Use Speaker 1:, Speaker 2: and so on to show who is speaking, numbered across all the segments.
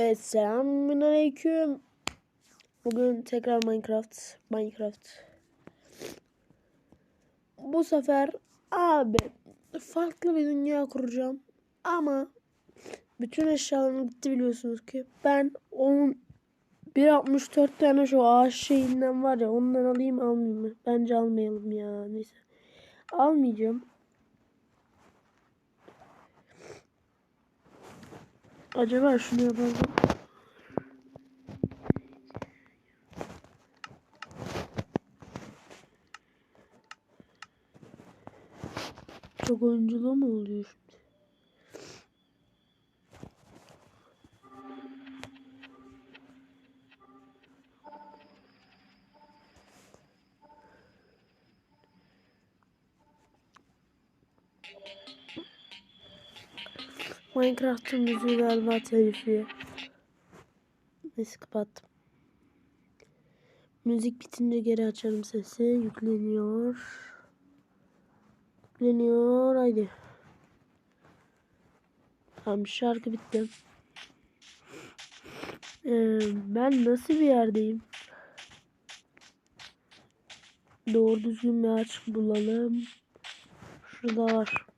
Speaker 1: Evet selamünaleyküm. Bugün tekrar Minecraft. Minecraft. Bu sefer abi farklı bir dünya kuracağım. Ama bütün eşyalarım gitti biliyorsunuz ki. Ben onun 1.64 tane şu ağaç şeyinden var ya ondan alayım almayayım mı? Bence almayalım ya neyse. Almayacağım. Acaba şunu yapalım. Çok oyunculuğu mu oluyor şimdi? Minecraft'ın müziği galiba telifi. Neyse kapattım. Müzik bitince geri açarım sesi. Yükleniyor. Yükleniyor. Haydi. Tamam şarkı bitti. Ee, ben nasıl bir yerdeyim? Doğru düzgün bir ağaç bulalım. Şurada var.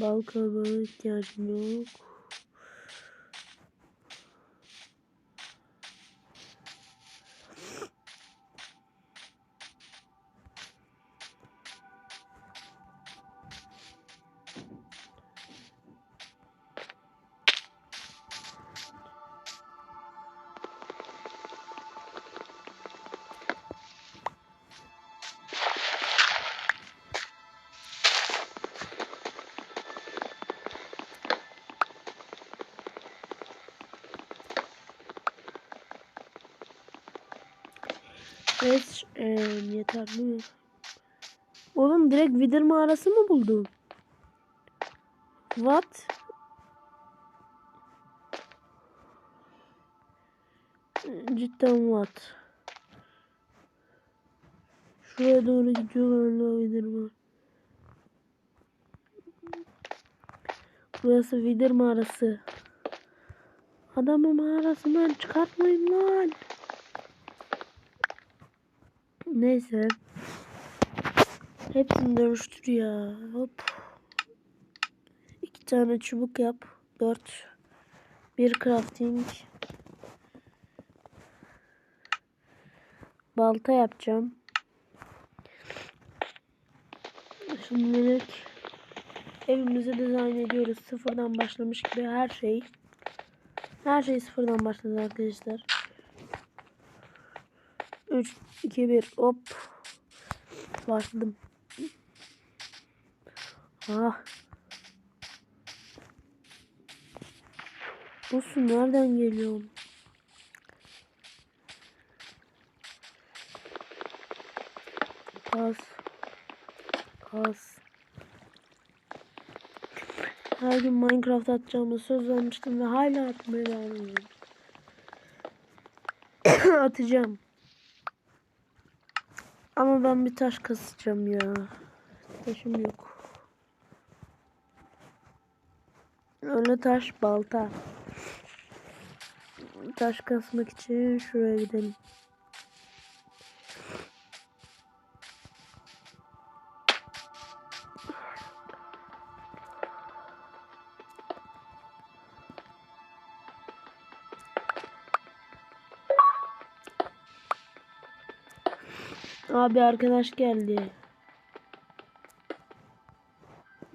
Speaker 1: Bal kabağı ihtiyacım yok. Evet, e, yeterli. Oğlum direkt Wither mağarası mı buldun? What? Cidden what? Şuraya doğru gidiyor galiba Wither mağarası. Burası Wither mağarası. Adamı mağarasından çıkartmayın lan. Neyse. Hepsini dönüştür ya. Hop. İki tane çubuk yap. Dört. Bir crafting. Balta yapacağım. Şimdilik evimizi dizayn ediyoruz. Sıfırdan başlamış gibi her şey. Her şey sıfırdan başladı arkadaşlar. 3, 2, 1 hop. Başladım. Ah. Bu su nereden geliyor? Kaz. Kaz. Her gün Minecraft atacağımı söz vermiştim ve hala atmaya devam ediyorum. Atacağım. Ama ben bir taş kasacağım ya. Taşım yok. Öyle taş balta. Taş kasmak için şuraya gidelim. Abi arkadaş geldi.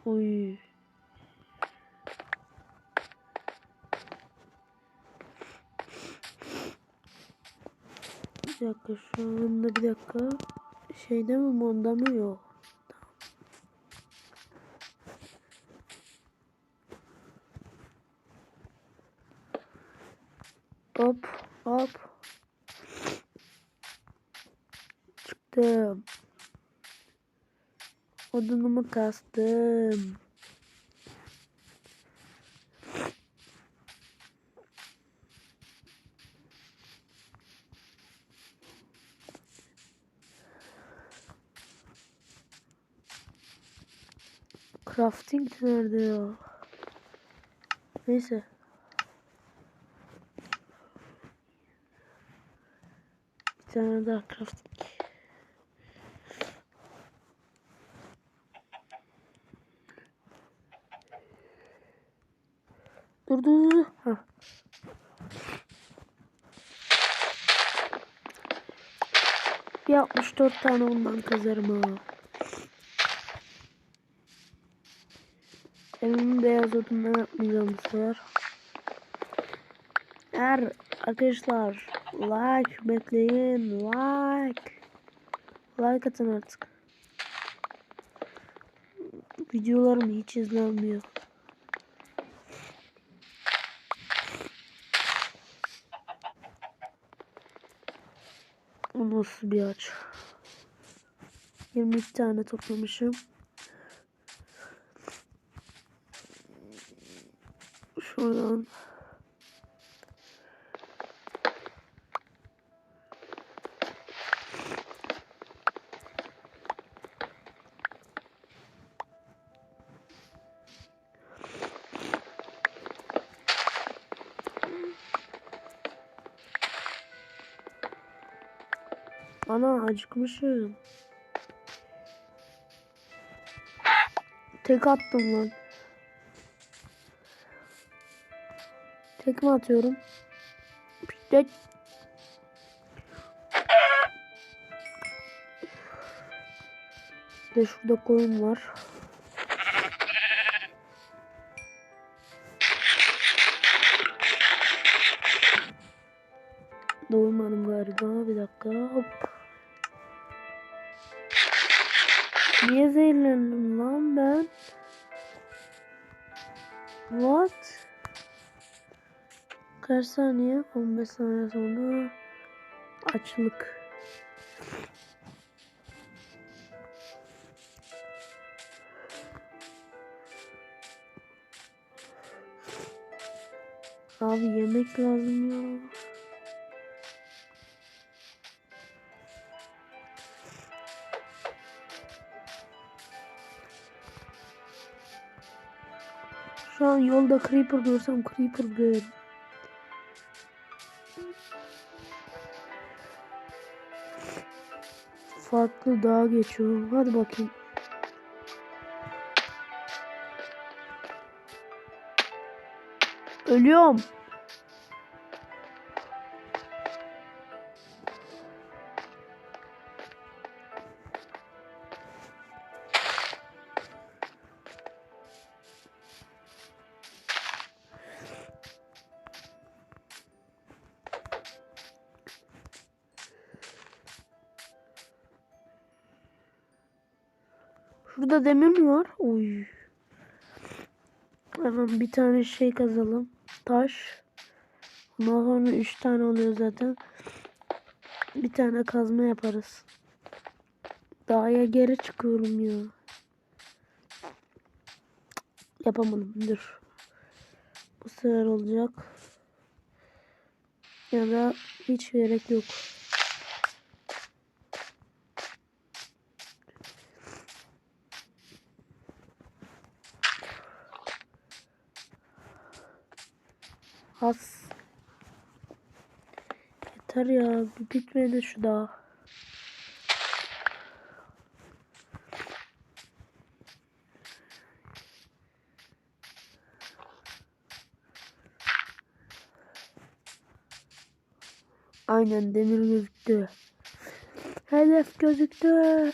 Speaker 1: Oy. Bir dakika şu anda bir dakika. Şeyde mi monda mı yok. Hop hop. kastım. Odunumu kastım. Crafting nerede ya? Neyse. Bir tane daha crafting. Dur dur dur. Ha. Bir 64 tane ondan kazarım ha. Evimin beyaz odundan yapmayacağım sefer. Eğer arkadaşlar like bekleyin like like atın artık. Videolarım hiç izlenmiyor. Nasıl bir aç? 22 tane toplamışım. Şuradan. Ana acıkmışım. Tek attım lan. Tekme atıyorum. Tek. Bir de şurada koyun var. What? Kaç saniye? 15 saniye sonra açlık. Abi yemek lazım ya. Şu an yolda creeper görsem creeper görerim. Farklı dağa geçiyorum. Hadi bakayım. Ölüyorum. Şurada demir mi var? Oy. Hemen bir tane şey kazalım. Taş. Ondan sonra üç tane oluyor zaten. Bir tane kazma yaparız. Dağa geri çıkıyorum ya. Yapamadım. Dur. Bu sefer olacak. Ya da hiç gerek yok. Has. Yeter ya. Bitmedi şu daha. Aynen demir gözüktü. Hedef gözüktü.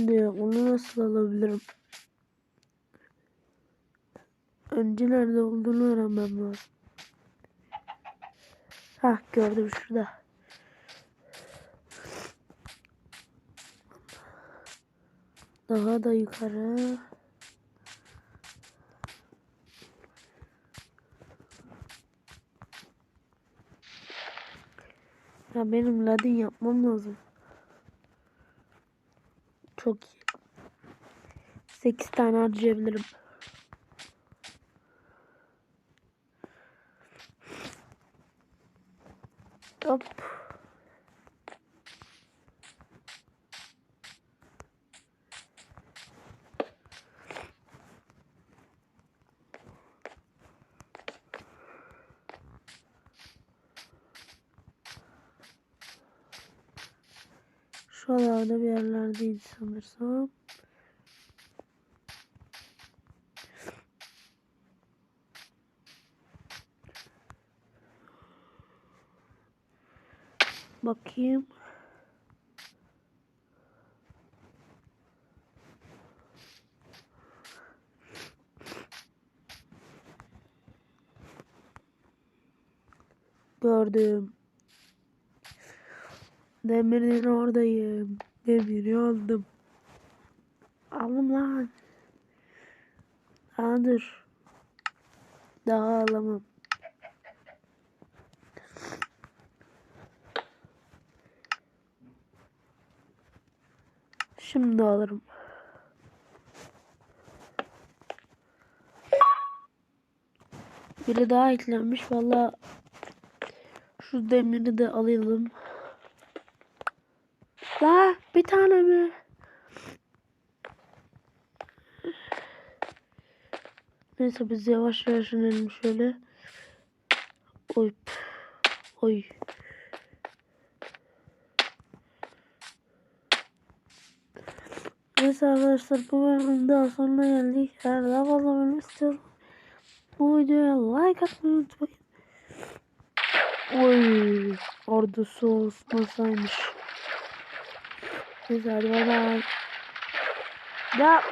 Speaker 1: Şimdi onu nasıl alabilirim? Önce nerede olduğunu öğrenmem lazım. Hah gördüm şurada. Daha da yukarı. Ya benim ladin yapmam lazım. Çok iyi. 8 tane harcayabilirim. Hop. Şuralarda bir yerlerdeydi sanırsam. Bakayım. Gördüm. Demirin oradayım. Demiri aldım. Aldım lan. Aa, dur. Daha alamam. Şimdi alırım. Biri daha eklenmiş. Valla şu demiri de alalım. La bir tane mi? Neyse biz yavaş yavaş inelim şöyle. Oy. Oy. Neyse arkadaşlar bu bölümün daha sonuna geldik. Eğer daha fazla bölüm istiyorsanız bu videoya like atmayı unutmayın. Oy. Ordusu olmasaymış. Bay bay. Ya.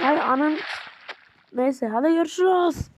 Speaker 1: Ay anam. Neyse hadi görüşürüz.